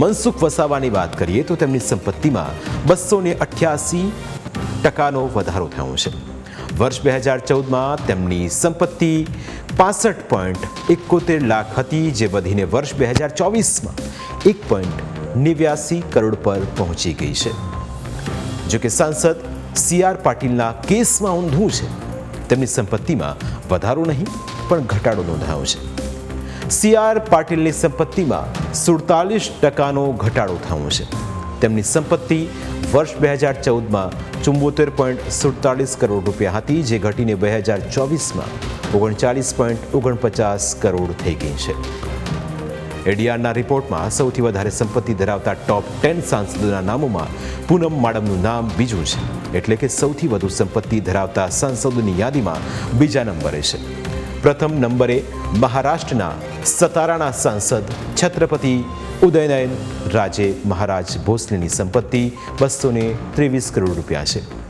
મનસુખ વસાવાની વાત કરીએ તો તેમની સંપત્તિમાં બસો ને અઠ્યાસી ટકાનો વધારો થયો છે. વર્ષ બે હજાર ચૌદમાં તેમની સંપત્તિ પાસઠ પોઈન્ટ એકોતેર લાખ હતી, જે વધીને વર્ષ બે હજાર ચોવીસમાં એક પોઈન્ટ નેવ્યાસી કરોડ પર પહોંચી ગઈ છે. જો કે સાંસદ સી આર પાટીલના કેસમાં ઊંધું છે. તેમની સંપત્તિમાં વધારો નહીં, પણ ઘટાડો નોંધાયો છે. સી આર પાટીલની સંપત્તિમાં સુડતાલીસ ટકાનો ઘટાડો થયો છે. તેમની સંપત્તિ વર્ષ બે હજાર ચૌદમાં ચુંબોતેર પોઈન્ટ સુડતાલીસ કરોડ રૂપિયા હતી, જે ઘટીને બે હજાર ચોવીસમાં ઓગણચાલીસ પોઈન્ટ ઓગણપચાસ કરોડ થઈ ગઈ છે. એડીઆરના રિપોર્ટમાં સૌથી વધારે સંપત્તિ ધરાવતા ટોપ ટેન સાંસદોના નામોમાં પૂનમ માડમનું નામ બીજું છે, એટલે કે સૌથી વધુ સંપત્તિ ધરાવતા સાંસદોની યાદીમાં બીજા નંબરે છે. પ્રથમ નંબરે મહારાષ્ટ્રના સતારાના સાંસદ છત્રપતિ ઉદયનયન રાજે મહારાજ ભોસલેની સંપત્તિ બસો ત્રેવીસ કરોડ રૂપિયા છે.